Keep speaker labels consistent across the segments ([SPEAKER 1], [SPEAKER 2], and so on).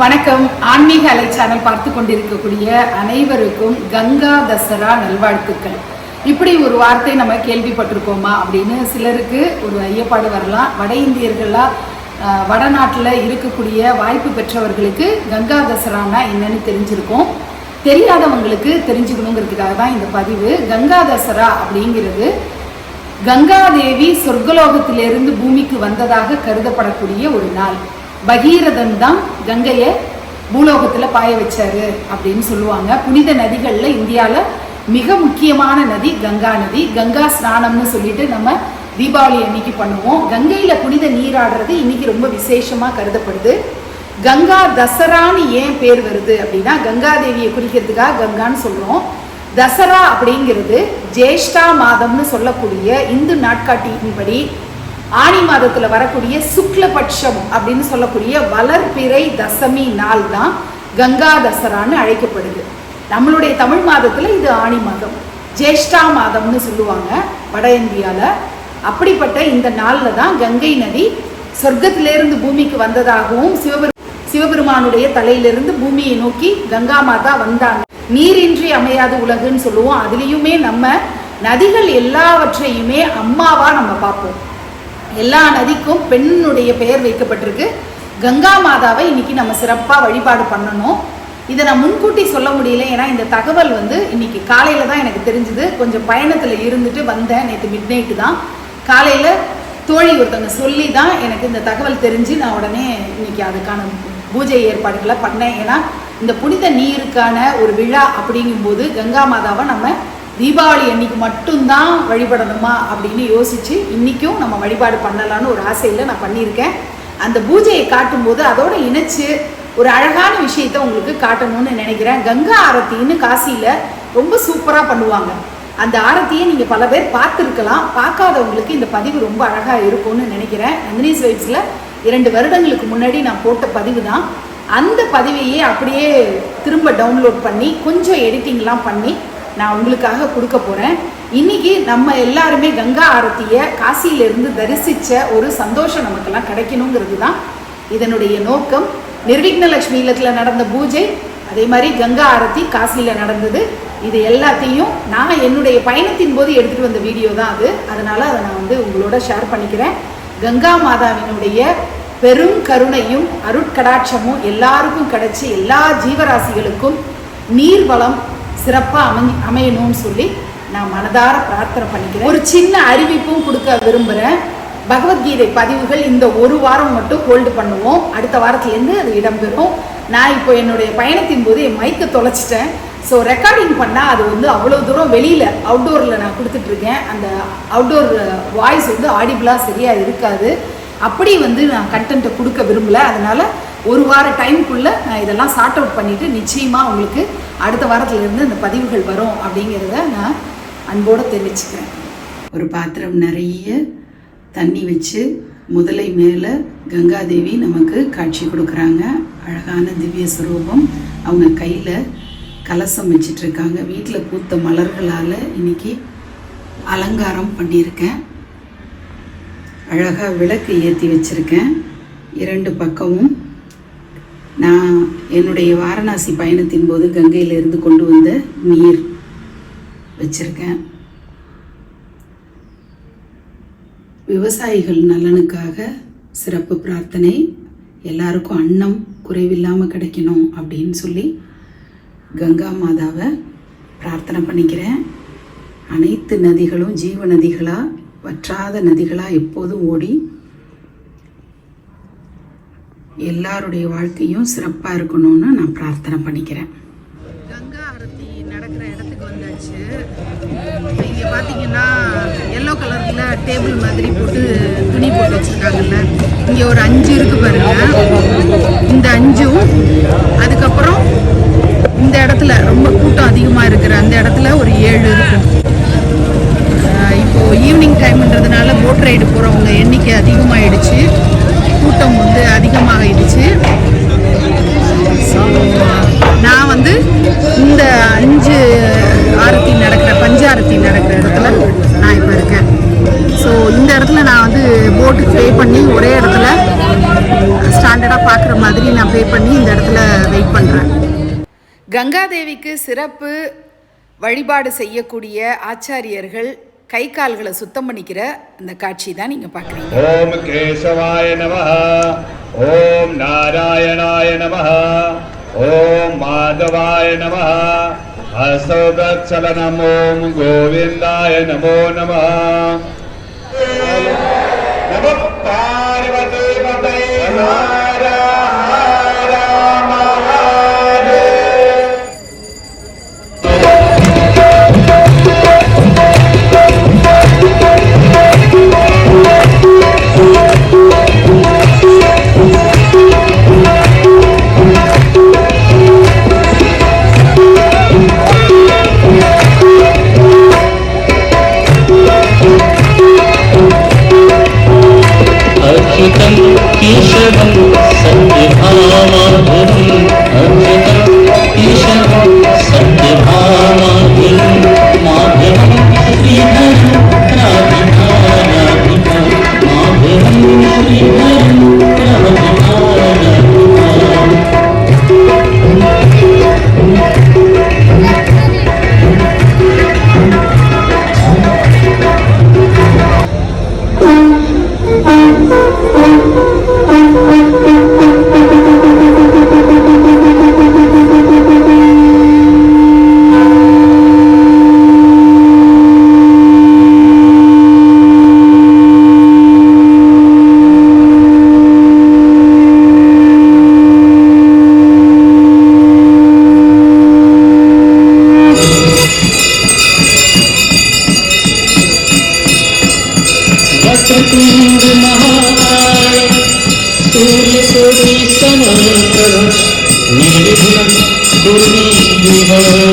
[SPEAKER 1] வணக்கம். ஆன்மீக அலை சேனல் பார்த்து கொண்டிருக்கக்கூடிய அனைவருக்கும் கங்கா தசரா நல்வாழ்த்துக்கள். இப்படி ஒரு வார்த்தை நம்ம கேள்விப்பட்டிருக்கோமா அப்படின்னு சிலருக்கு ஒரு ஐயப்பாடு வரலாம். வட இந்தியர்களா வடநாட்டில் இருக்கக்கூடிய வாய்ப்பு பெற்றவர்களுக்கு கங்கா தசரானா என்னன்னு தெரிஞ்சிருக்கும். தெரியாதவங்களுக்கு தெரிஞ்சுக்கணுங்கிறதுக்காக தான் இந்த பதிவு. கங்கா தசரா அப்படிங்கிறது கங்காதேவி சொர்க்கலோகத்திலிருந்து பூமிக்கு வந்ததாக கருதப்படக்கூடிய ஒரு நாள். பகீரதன் தான் கங்கையை பூலோகத்தில் பாய வச்சாரு அப்படின்னு சொல்லுவாங்க. புனித நதிகளில் இந்தியாவில் மிக முக்கியமான நதி கங்கா நதி. கங்கா ஸ்நானம்னு சொல்லிட்டு நம்ம தீபாவளி அன்னைக்கு பண்ணுவோம். கங்கையில் புனித நீராடுறது இன்னைக்கு ரொம்ப விசேஷமாக கருதப்படுது. கங்கா தசரான்னு ஏன் பேர் வருது அப்படின்னா கங்கா தேவியை குறிக்கிறதுக்காக கங்கான்னு சொல்கிறோம் தசரா அப்படிங்கிறது ஜேஷ்டா மாதம்னு சொல்லக்கூடிய இந்து நாட்காட்டியின்படி ஆனி மாதத்தில் வரக்கூடிய சுக்லபட்சம் அப்படின்னு சொல்லக்கூடிய வளர்பிறை தசமி நாள் தான் கங்கா தசரான்னு அழைக்கப்படுது. நம்மளுடைய தமிழ் மாதத்தில் இது ஆனி மாதம். ஜேஷ்டா மாதம்னு சொல்லுவாங்க வட இந்தியாவில் அப்படிப்பட்ட இந்த நாளில் தான் கங்கை நதி சொர்க்கத்திலிருந்து பூமிக்கு வந்ததாகவும் சிவபெரு சிவபெருமானுடைய தலையிலிருந்து பூமியை நோக்கி கங்கா மாதா வந்தாங்க. நீரின்றி அமையாது உலகுன்னு சொல்லுவோம். அதுலேயுமே நம்ம நதிகள் எல்லாவற்றையுமே அம்மாவாக நம்ம பார்ப்போம். எல்லா நதிக்கும் பெண்ணுடைய பெயர் வைக்கப்பட்டிருக்கு. கங்கா மாதாவை இன்னைக்கு நம்ம சிறப்பாக வழிபாடு பண்ணணும். இதை நான் முன்கூட்டி சொல்ல முடியல ஏன்னா இந்த தகவல் வந்து இன்னைக்கு காலையில் தான் எனக்கு தெரிஞ்சுது. கொஞ்சம் பயணத்தில் இருந்துட்டு வந்தேன் நேற்று மிட் நைட்டு தான். காலையில் தோழி ஒருத்தவங்க சொல்லி தான் எனக்கு இந்த தகவல் தெரிஞ்சு நான் உடனே இன்னைக்கு அதுக்கான பூஜை ஏற்பாடுகளை பண்ணேன். ஏன்னா இந்த புனித நீருக்கான ஒரு விழா அப்படிங்கும்போது கங்கா மாதாவை நம்ம தீபாவளி அன்னைக்கு மட்டும்தான் வழிபடணுமா அப்படின்னு யோசிச்சு இன்னைக்கும் நம்ம வழிபாடு பண்ணலான்னு ஒரு ஆசையில் நான் பண்ணியிருக்கேன். அந்த பூஜையை காட்டும்போது அதோட இணைச்சு ஒரு அழகான விஷயத்த உங்களுக்கு காட்டணும்னு நினைக்கிறேன். கங்கா ஆரத்தின்னு காசியில் ரொம்ப சூப்பராக பண்ணுவாங்க. அந்த ஆரத்தியை நீங்கள் பல பேர் பார்த்துருக்கலாம். பார்க்காதவங்களுக்கு இந்த பதிவு ரொம்ப அழகாக இருக்கும்னு நினைக்கிறேன். நந்தினி ஸ்வைட்ஸில் இரண்டு வருடங்களுக்கு முன்னாடி நான் போட்ட பதிவு தான். அந்த பதிவையே அப்படியே திரும்ப டவுன்லோட் பண்ணி கொஞ்சம் எடிட்டிங்லாம் பண்ணி நான் உங்களுக்காக கொடுக்க போகிறேன் இன்னைக்கு நம்ம எல்லாருமே கங்கா ஆரத்தியை காசியிலிருந்து தரிசித்த ஒரு சந்தோஷம் நமக்கெல்லாம் கிடைக்கணுங்கிறது தான் இதனுடைய நோக்கம். நிர்விக்னலட்சுமி இல்லத்தில் நடந்த பூஜை அதே மாதிரி கங்கா ஆரத்தி காசியில் நடந்தது. இது எல்லாத்தையும் நான் என்னுடைய பயணத்தின் போது எடுத்துகிட்டு வந்த வீடியோ தான் அது. அதனால் அதை நான் வந்து உங்களோட ஷேர் பண்ணிக்கிறேன். கங்கா மாதாவினுடைய பெரும் கருணையும் அருட்கடாட்சமும் எல்லாருக்கும் கிடைச்சி எல்லா ஜீவராசிகளுக்கும் நீர் வளம் சிறப்பாக அமை அமையணும்னு சொல்லி நான் மனதார பிரார்த்தனை பண்ணிக்கிறேன். ஒரு சின்ன அறிவிப்பும் கொடுக்க விரும்புகிறேன் பகவத்கீதை பதிவுகள் இந்த ஒரு வாரம் மட்டும் ஹோல்டு பண்ணுவோம். அடுத்த வாரத்துலேருந்து அது இடம்பெறும். நான் இப்போ என்னுடைய பயணத்தின் போது என் மைக்கை தொலைச்சிட்டேன். ஸோ ரெக்கார்டிங் பண்ணால் அது வந்து அவ்வளோ தூரம் வெளியில் அவுட்டோரில் நான் கொடுத்துட்ருக்கேன். அந்த அவுட்டோர் வாய்ஸ் வந்து ஆடிபிளாக சரியாக இருக்காது. அப்படி வந்து நான் கண்டென்ட்டை கொடுக்க விரும்பல. அதனால் ஒரு வார டைம்குள்ளே நான் இதெல்லாம் சார்ட் அவுட் பண்ணிவிட்டு நிச்சயமாக உங்களுக்கு அடுத்த வாரத்துலேருந்து இந்த பதிவுகள் வரும் அப்படிங்கிறத நான் அன்போடு தெரிவிச்சுக்கிறேன். ஒரு பாத்திரம் நிறைய தண்ணி வச்சு முதலை மேலே கங்காதேவி நமக்கு காட்சி கொடுக்குறாங்க. அழகான திவ்ய சுரூபம். அவங்க கையில் கலசம் வச்சிட்டு இருக்காங்க. வீட்டில் பூத்த மலர்களால் இன்னைக்கு அலங்காரம் பண்ணியிருக்கேன். அழகாக விளக்கு ஏற்றி வச்சுருக்கேன். இரண்டு பக்கமும் நான் என்னுடைய வாரணாசி பயணத்தின் போது கங்கையிலிருந்து கொண்டு வந்த நீர் வச்சுருக்கேன். விவசாயிகள் நலனுக்காக சிறப்பு பிரார்த்தனை எல்லாருக்கும் அன்னம் குறைவில்லாமல் கிடைக்கணும் அப்படின்னு சொல்லி கங்கா மாதாவை பிரார்த்தனை பண்ணிக்கிறேன். அனைத்து நதிகளும் ஜீவ நதிகளாக வற்றாத நதிகளாக எப்போதும் ஓடி எல்லாருடைய வாழ்க்கையும் சிறப்பாக இருக்கணும்னு நான் பிரார்த்தனை பண்ணிக்கிறேன்.
[SPEAKER 2] கங்கா ஆரத்தி நடக்கிற இடத்துக்கு வந்தாச்சு. இங்கே பார்த்தீங்கன்னா எல்லோ கலரில் டேபிள் மாதிரி போட்டு துணி போட்டு வச்சுருக்காங்கல்ல. இங்கே ஒரு அஞ்சு இருக்கு பாருங்க. போட்டு பே பண்ணி ஒரே இடத்துல ஸ்டாண்டர்டாக பார்க்குற மாதிரி நான் பே பண்ணி இந்த இடத்துல வெயிட் பண்ணுறேன்
[SPEAKER 1] கங்காதேவிக்கு சிறப்பு வழிபாடு செய்யக்கூடிய ஆச்சாரியர்கள் கை கால்களை சுத்தம் பண்ணிக்கிற அந்த காட்சி தான் நீங்கள் பார்க்குறீங்க.
[SPEAKER 3] ஓம் கேசவாய நம ஓம் நாராயணாய நம ஓம் மாதவாய நம அசோதச்சலனம் ஓம் கோவிந்தாய நமோ நம 요.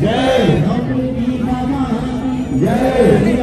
[SPEAKER 3] Jai, no. 네.